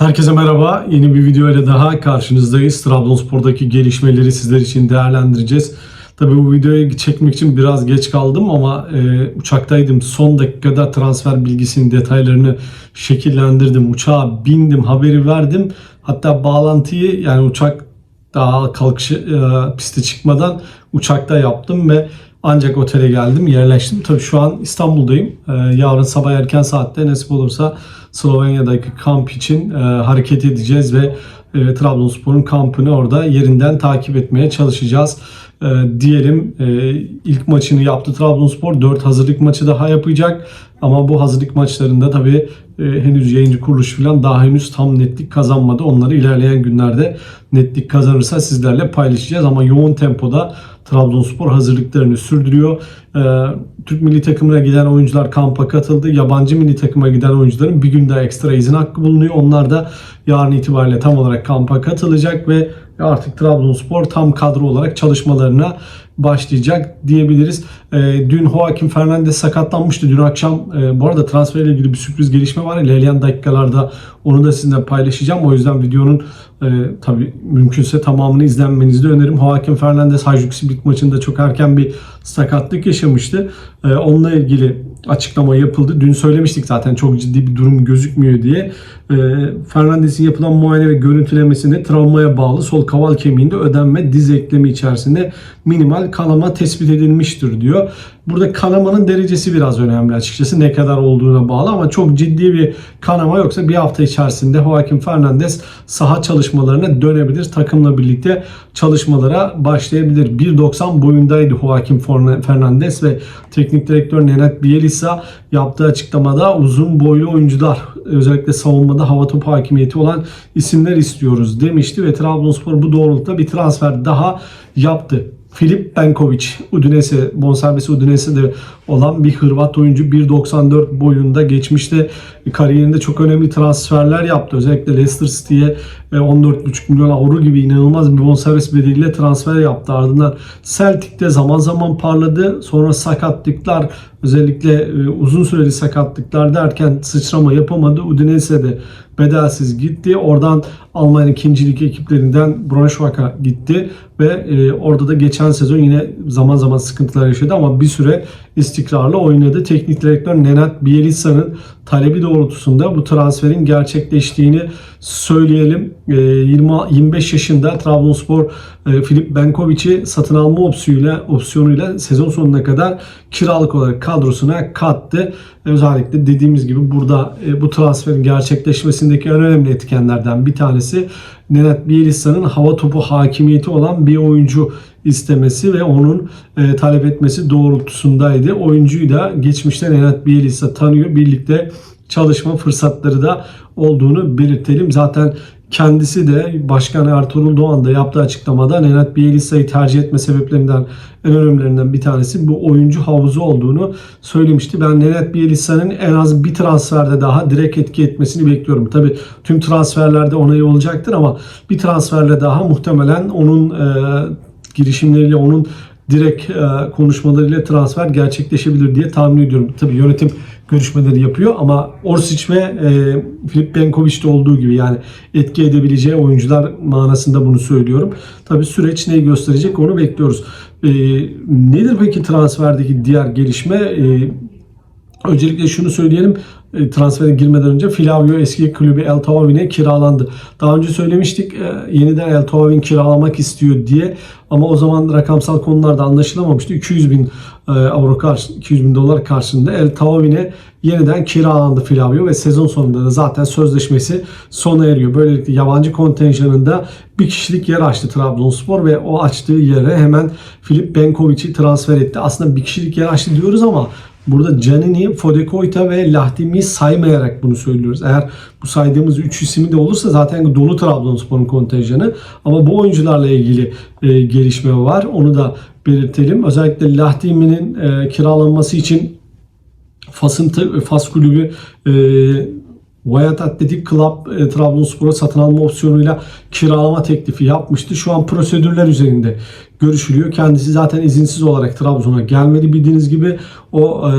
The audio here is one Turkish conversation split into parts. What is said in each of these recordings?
Herkese merhaba. Yeni bir video ile daha karşınızdayız. Trabzonspor'daki gelişmeleri sizler için değerlendireceğiz. Tabii bu videoyu çekmek için biraz geç kaldım ama e, uçaktaydım. Son dakikada transfer bilgisinin detaylarını şekillendirdim. Uçağa bindim, haberi verdim. Hatta bağlantıyı yani uçak daha kalkışı e, piste çıkmadan uçakta yaptım ve ancak otele geldim, yerleştim. Tabii şu an İstanbul'dayım. E, yarın sabah erken saatte nasip olursa Slovenya'daki kamp için e, hareket edeceğiz ve e, Trabzonspor'un kampını orada yerinden takip etmeye çalışacağız. E, diyelim e, ilk maçını yaptı Trabzonspor. 4 hazırlık maçı daha yapacak. Ama bu hazırlık maçlarında tabii e, henüz yayıncı kuruluş falan daha henüz tam netlik kazanmadı. Onları ilerleyen günlerde netlik kazanırsa sizlerle paylaşacağız. Ama yoğun tempoda Trabzonspor hazırlıklarını sürdürüyor. E, Türk milli takımına giden oyuncular kampa katıldı. Yabancı milli takıma giden oyuncuların bir gün daha ekstra izin hakkı bulunuyor. Onlar da yarın itibariyle tam olarak kampa katılacak ve artık Trabzonspor tam kadro olarak çalışmalarına başlayacak diyebiliriz. E, dün Joaquin Fernandez sakatlanmıştı dün akşam. E, bu arada transferle ilgili bir sürpriz gelişme var. İlerleyen dakikalarda onu da sizinle paylaşacağım. O yüzden videonun e, tabii mümkünse tamamını izlenmenizi de öneririm. Joaquin Fernandez Hajduk Split maçında çok erken bir sakatlık yaşamıştı. E, onunla ilgili açıklama yapıldı. Dün söylemiştik zaten çok ciddi bir durum gözükmüyor diye. E, Fernandez'in yapılan muayene ve görüntülemesinde travmaya bağlı sol kaval kemiğinde ödem diz eklemi içerisinde minimal kanama tespit edilmiştir diyor. Burada kanamanın derecesi biraz önemli açıkçası. Ne kadar olduğuna bağlı ama çok ciddi bir kanama yoksa bir hafta içerisinde Joaquin Fernandez saha çalışmalarına dönebilir. Takımla birlikte çalışmalara başlayabilir. 1.90 boyundaydı Joaquin Fernandez ve teknik direktör Nenad Bielsa yaptığı açıklamada uzun boylu oyuncular özellikle savunmada hava topu hakimiyeti olan isimler istiyoruz demişti ve Trabzonspor bu doğrultuda bir transfer daha yaptı. Filip Benkovic, Udinese, bonservisi Udinese'de olan bir Hırvat oyuncu 1.94 boyunda geçmişte kariyerinde çok önemli transferler yaptı. Özellikle Leicester City'ye 14.5 milyon avro gibi inanılmaz bir bonservis bedeliyle transfer yaptı. Ardından Celtic'te zaman zaman parladı. Sonra sakatlıklar özellikle e, uzun süreli sakatlıklar derken sıçrama yapamadı. Udinese'de bedelsiz gitti. Oradan Almanya ikincilik ekiplerinden Braunschweig'a gitti ve e, orada da geçen sezon yine zaman zaman sıkıntılar yaşadı ama bir süre istikrarlı oynadı. Teknik direktör Nenad Bielitsa'nın talebi doğrultusunda bu transferin gerçekleştiğini söyleyelim. E, 20 25 yaşında Trabzonspor e, Filip Benkovic'i satın alma opsiyonuyla opsiyonuyla sezon sonuna kadar kiralık olarak kadrosuna kattı. Özellikle dediğimiz gibi burada e, bu transferin gerçekleşmesindeki en önemli etkenlerden bir tanesi Nenad Bielitsa'nın hava topu hakimiyeti olan bir oyuncu istemesi ve onun e, talep etmesi doğrultusundaydı. Oyuncuyu da geçmişte Nenad Bielitsa tanıyor. Birlikte çalışma fırsatları da olduğunu belirtelim. Zaten kendisi de Başkan Ertuğrul Doğan da yaptığı açıklamada Nenad Bielitsa'yı tercih etme sebeplerinden en önemlilerinden bir tanesi bu oyuncu havuzu olduğunu söylemişti. Ben Nenad Bielitsa'nın en az bir transferde daha direkt etki etmesini bekliyorum. Tabi tüm transferlerde onayı olacaktır ama bir transferle daha muhtemelen onun e, girişimleriyle onun direkt e, konuşmalarıyla transfer gerçekleşebilir diye tahmin ediyorum. Tabii yönetim görüşmeleri yapıyor ama Orsic ve e, Filip Benkovic'te olduğu gibi yani etki edebileceği oyuncular manasında bunu söylüyorum. Tabii süreç neyi gösterecek onu bekliyoruz. E, nedir peki transferdeki diğer gelişme? E, Öncelikle şunu söyleyelim. E, transfere girmeden önce Flavio eski kulübü El Tawavin'e kiralandı. Daha önce söylemiştik e, yeniden El Tawavin kiralamak istiyor diye ama o zaman rakamsal konularda anlaşılamamıştı. 200 bin e, avro karşı 200 bin dolar karşılığında El Tawavin'e yeniden kiralandı Flavio ve sezon sonunda da zaten sözleşmesi sona eriyor. Böylelikle yabancı kontenjanında bir kişilik yer açtı Trabzonspor ve o açtığı yere hemen Filip Benkovic'i transfer etti. Aslında bir kişilik yer açtı diyoruz ama Burada Canini, Fodekoita ve Lahdimi'yi saymayarak bunu söylüyoruz. Eğer bu saydığımız 3 ismi de olursa zaten dolu Trabzonspor'un kontenjanı. Ama bu oyuncularla ilgili e, gelişme var. Onu da belirtelim. Özellikle Lahdimi'nin e, kiralanması için Fas'ın Fas kulübü e, Vayat Atletik Club e, Trabzonspor'a satın alma opsiyonuyla kiralama teklifi yapmıştı. Şu an prosedürler üzerinde görüşülüyor. Kendisi zaten izinsiz olarak Trabzon'a gelmedi bildiğiniz gibi. O e,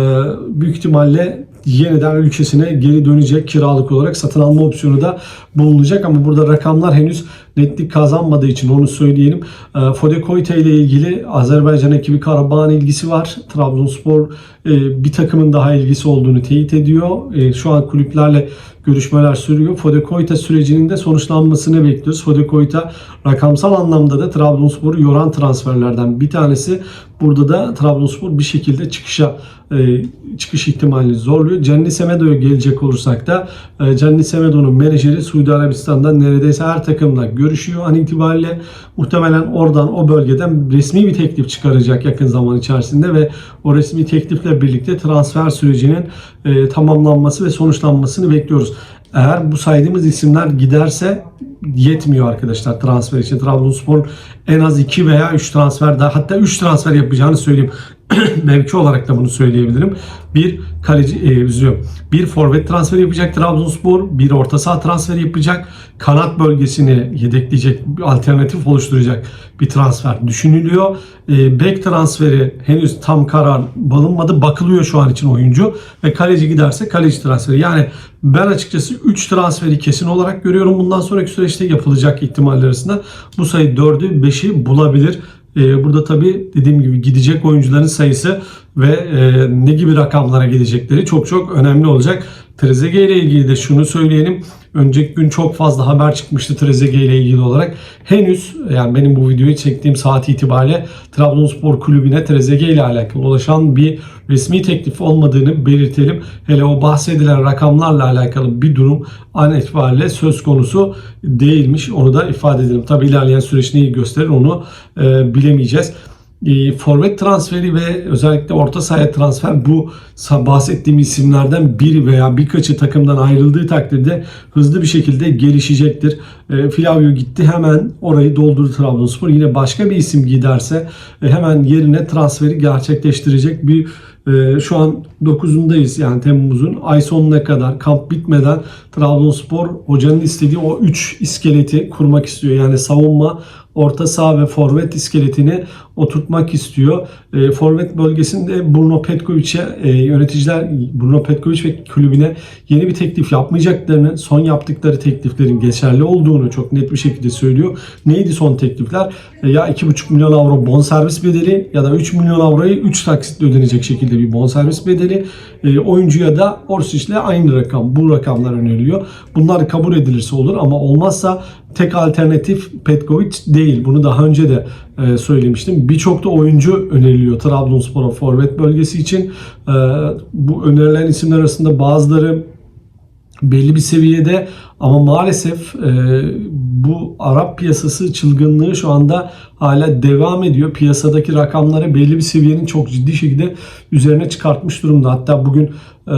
büyük ihtimalle yeniden ülkesine geri dönecek kiralık olarak satın alma opsiyonu da bulunacak ama burada rakamlar henüz netlik kazanmadığı için onu söyleyelim. E, Fode Koyta ile ilgili Azerbaycan ekibi Karabağ'ın ilgisi var. Trabzonspor e, bir takımın daha ilgisi olduğunu teyit ediyor. E, şu an kulüplerle görüşmeler sürüyor. Fode Koyta sürecinin de sonuçlanmasını bekliyoruz. Fode Koyta rakamsal anlamda da Trabzonspor'u yoran transferlerden bir tanesi. Burada da Trabzonspor bir şekilde çıkışa e, çıkış ihtimalini zorluyor. Cenni Semedo'ya gelecek olursak da e, Cenni Semedo'nun menajeri Suudi Arabistan'dan neredeyse her takımla görüşüyor an itibariyle. Muhtemelen oradan o bölgeden resmi bir teklif çıkaracak yakın zaman içerisinde ve o resmi teklifle birlikte transfer sürecinin e, tamamlanması ve sonuçlanmasını bekliyoruz. Eğer bu saydığımız isimler giderse yetmiyor arkadaşlar transfer için. Trabzonspor en az 2 veya 3 transfer daha hatta 3 transfer yapacağını söyleyeyim. Mevki olarak da bunu söyleyebilirim. Bir kaleci e, üzüyorum. Bir forvet transfer yapacak Trabzonspor, bir orta saha transferi yapacak. Kanat bölgesini yedekleyecek, alternatif oluşturacak bir transfer düşünülüyor. E, bek transferi henüz tam karar alınmadı. Bakılıyor şu an için oyuncu ve kaleci giderse kaleci transferi. Yani ben açıkçası 3 transferi kesin olarak görüyorum. Bundan sonraki süreçte yapılacak ihtimaller arasında bu sayı 4'ü 5'i bulabilir. Ee, burada tabii dediğim gibi gidecek oyuncuların sayısı ve e, ne gibi rakamlara gidecekleri çok çok önemli olacak. Trezeguet ile ilgili de şunu söyleyelim. Önceki gün çok fazla haber çıkmıştı Trezeguet ile ilgili olarak. Henüz yani benim bu videoyu çektiğim saat itibariyle Trabzonspor kulübüne Trezeguet ile alakalı ulaşan bir resmi teklif olmadığını belirtelim. Hele o bahsedilen rakamlarla alakalı bir durum an itibariyle söz konusu değilmiş. Onu da ifade edelim. Tabi ilerleyen süreç neyi gösterir onu e, bilemeyeceğiz e, forvet transferi ve özellikle orta sahaya transfer bu bahsettiğim isimlerden biri veya birkaçı takımdan ayrıldığı takdirde hızlı bir şekilde gelişecektir. E, Flavio gitti hemen orayı doldurdu Trabzonspor. Yine başka bir isim giderse e, hemen yerine transferi gerçekleştirecek bir e, şu an 9'undayız yani Temmuz'un ay sonuna kadar kamp bitmeden Trabzonspor hocanın istediği o 3 iskeleti kurmak istiyor. Yani savunma, orta saha ve forvet iskeletini oturtmak istiyor. E, forvet bölgesinde Bruno Petkovic'e e, yöneticiler Bruno Petkovic ve kulübüne yeni bir teklif yapmayacaklarını, son yaptıkları tekliflerin geçerli olduğunu çok net bir şekilde söylüyor. Neydi son teklifler? E, ya 2,5 milyon avro bonservis bedeli ya da 3 milyon avroyu 3 taksitle ödenecek şekilde bir bonservis bedeli. E, oyuncuya da Orsic'le aynı rakam. Bu rakamlar öneriliyor. Bunlar kabul edilirse olur ama olmazsa tek alternatif Petkovic değil. Bunu daha önce de e, söylemiştim. Birçok da oyuncu öneriliyor Trabzonspor'a forvet bölgesi için. E, bu önerilen isimler arasında bazıları belli bir seviyede ama maalesef e, bu Arap piyasası çılgınlığı şu anda hala devam ediyor. Piyasadaki rakamları belli bir seviyenin çok ciddi şekilde üzerine çıkartmış durumda. Hatta bugün e,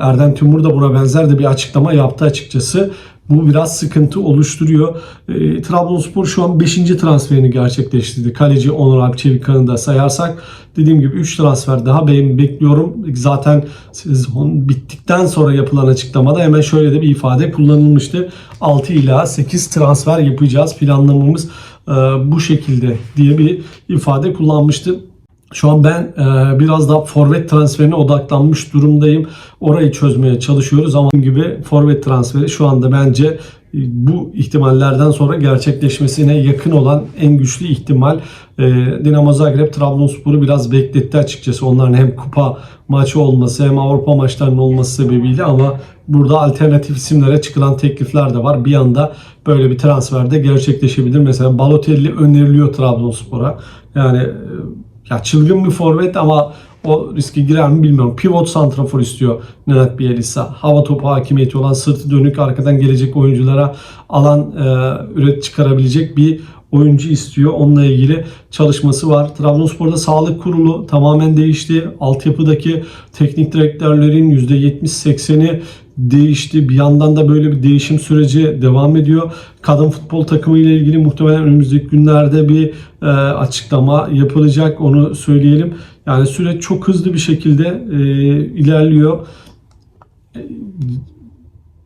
Erdem Timur da buna benzer de bir açıklama yaptı açıkçası. Bu biraz sıkıntı oluşturuyor. E, Trabzonspor şu an 5. transferini gerçekleştirdi. Kaleci Onur Alp Çevikkan'ı da sayarsak dediğim gibi 3 transfer daha benim bekliyorum. Zaten sezon bittikten sonra yapılan açıklamada hemen şöyle de bir ifade kullanılmıştı. 6 ila 8 transfer yapacağız. Planlamamız e, bu şekilde diye bir ifade kullanmıştı. Şu an ben e, biraz daha forvet transferine odaklanmış durumdayım. Orayı çözmeye çalışıyoruz ama gibi forvet transferi şu anda bence e, bu ihtimallerden sonra gerçekleşmesine yakın olan en güçlü ihtimal e, Dinamo Zagreb Trabzonspor'u biraz bekletti açıkçası. Onların hem kupa maçı olması hem Avrupa maçlarının olması sebebiyle ama burada alternatif isimlere çıkılan teklifler de var. Bir anda böyle bir transfer de gerçekleşebilir. Mesela Balotelli öneriliyor Trabzonspor'a. Yani e, ya çılgın bir forvet ama o riske girer mi bilmiyorum. Pivot santrafor istiyor Nenad Bielisa. Hava topu hakimiyeti olan sırtı dönük arkadan gelecek oyunculara alan e, üret çıkarabilecek bir oyuncu istiyor. Onunla ilgili çalışması var. Trabzonspor'da sağlık kurulu tamamen değişti. Altyapıdaki teknik direktörlerin %70-80'i değişti. Bir yandan da böyle bir değişim süreci devam ediyor. Kadın futbol takımı ile ilgili muhtemelen önümüzdeki günlerde bir e, açıklama yapılacak. Onu söyleyelim. Yani süreç çok hızlı bir şekilde e, ilerliyor. E,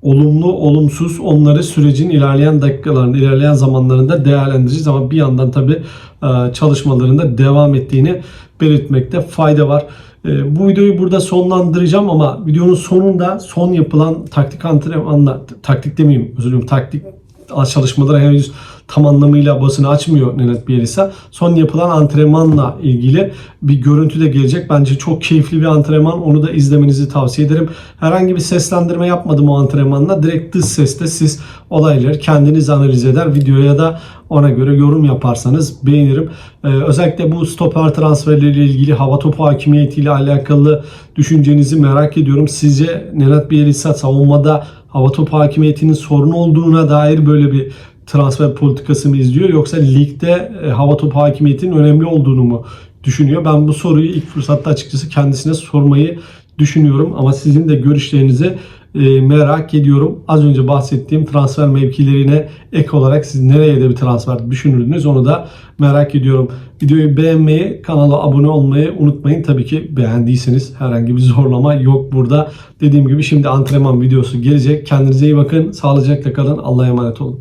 olumlu, olumsuz onları sürecin ilerleyen dakikalarında, ilerleyen zamanlarında değerlendireceğiz. Ama bir yandan tabii e, çalışmalarında devam ettiğini belirtmekte fayda var. E, bu videoyu burada sonlandıracağım ama videonun sonunda son yapılan taktik antrenmanla taktik demeyeyim özür dilerim taktik çalışmalara henüz tam anlamıyla basını açmıyor Nenet Bielsa. Son yapılan antrenmanla ilgili bir görüntü de gelecek. Bence çok keyifli bir antrenman. Onu da izlemenizi tavsiye ederim. Herhangi bir seslendirme yapmadım o antrenmanla. Direkt dış sesle siz olayları kendiniz analiz eder. Videoya da ona göre yorum yaparsanız beğenirim. Ee, özellikle bu stoper transferleriyle ilgili hava topu hakimiyetiyle alakalı düşüncenizi merak ediyorum. Sizce Nenet Bielsa savunmada hava topu hakimiyetinin sorun olduğuna dair böyle bir transfer politikası mı izliyor yoksa ligde e, hava topu hakimiyetinin önemli olduğunu mu düşünüyor? Ben bu soruyu ilk fırsatta açıkçası kendisine sormayı düşünüyorum ama sizin de görüşlerinizi e, merak ediyorum. Az önce bahsettiğim transfer mevkilerine ek olarak siz nereye de bir transfer düşünürdünüz onu da merak ediyorum. Videoyu beğenmeyi, kanala abone olmayı unutmayın. Tabii ki beğendiyseniz herhangi bir zorlama yok burada. Dediğim gibi şimdi antrenman videosu gelecek. Kendinize iyi bakın. Sağlıcakla kalın. Allah'a emanet olun.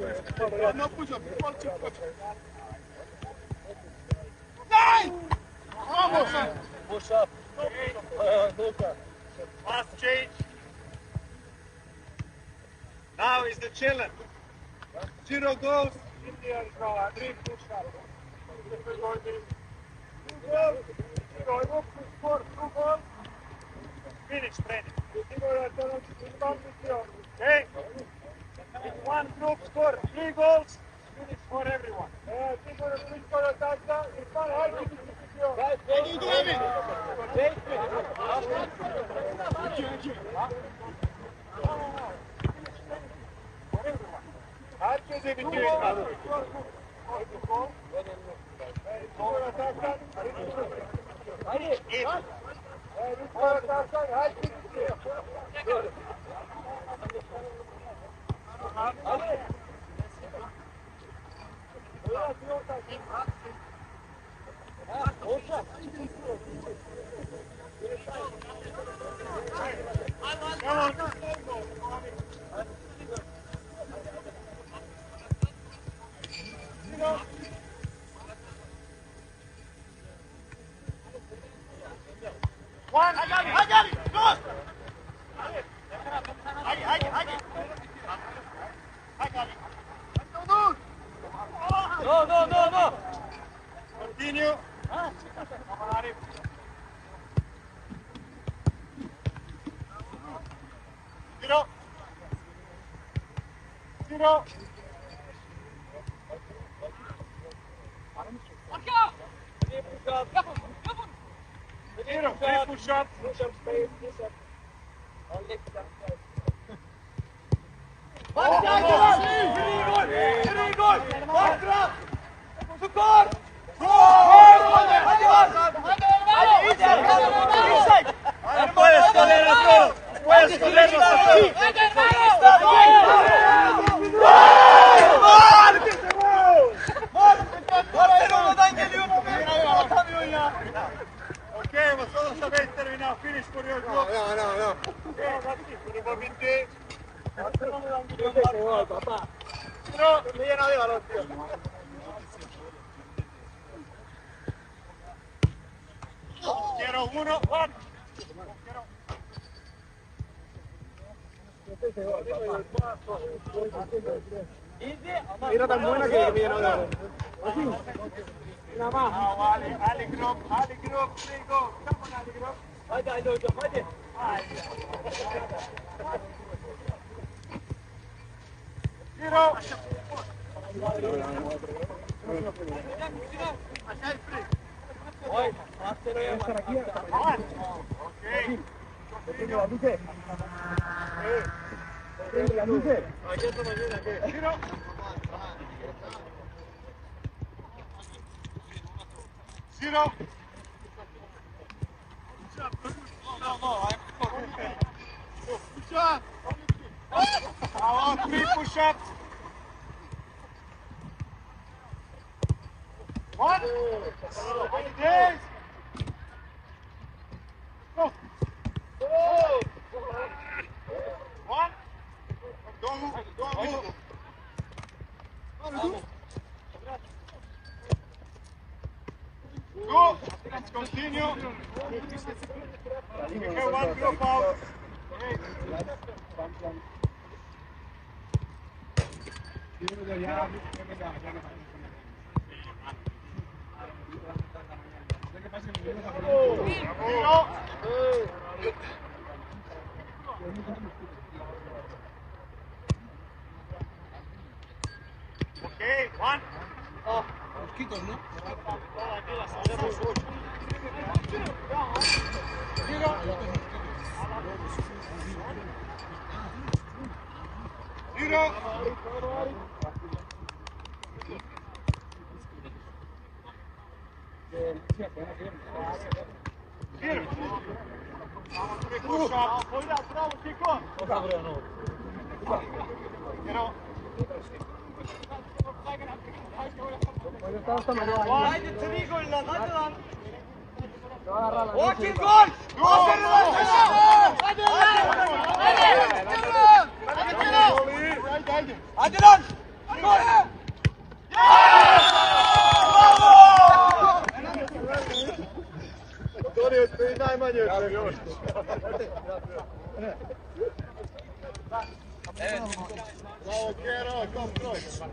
No push up. Nine. Vamos. Push up. Uh, Luca. Last change. Now is the chilling. Zero goes. India is now Three push up. Two goals. Goals. Score. Two goals. Finish training. Okay. If one group scores three goals, it is for everyone. Uh, it's not hard to Ready, David! Herkese bitiyor. Hadi. Hadi. Hadi. Hadi. One. Emre. Arka! Yapın, yapın. Geliyorum, free push up. Push up, push up. Bak arkadaş! Free gol! Free gol! Bakra! Skor! Gol! Hadi bas! Hadi İzzet! Hadi İzzet! Puedes, Calero, tú! Puedes, Calero, tú! Mira tan buena que viene ahora. Así. Nada más. Ah, vale, Ale Grop, Ale Grop, Rigo. Estamos en Ale Grop. Hadi hadi hocam hadi. Hadi. Giro. Aşağı free. Oy, hastero ya. Okay. Çok iyi. Çok iyi. Zero. No, no, no. I have to go. Okay. Push up. I want three push-ups. One. How many days? Go. Go. Go. Let's continue. Okay, one group out. Zero. Okay, one. Oh. Los quitos, ¿no? Tiro. Tiro. Samo preko šapa. Pojda, bravo, Kiko. Dobro, no. Jero. Dobro. واحد الطريق ولا غدران واكل جول واصل عدلان عدلان Antonio, stojí najmanje. Ja bi još. En. Nou, kerel, kom. gaan.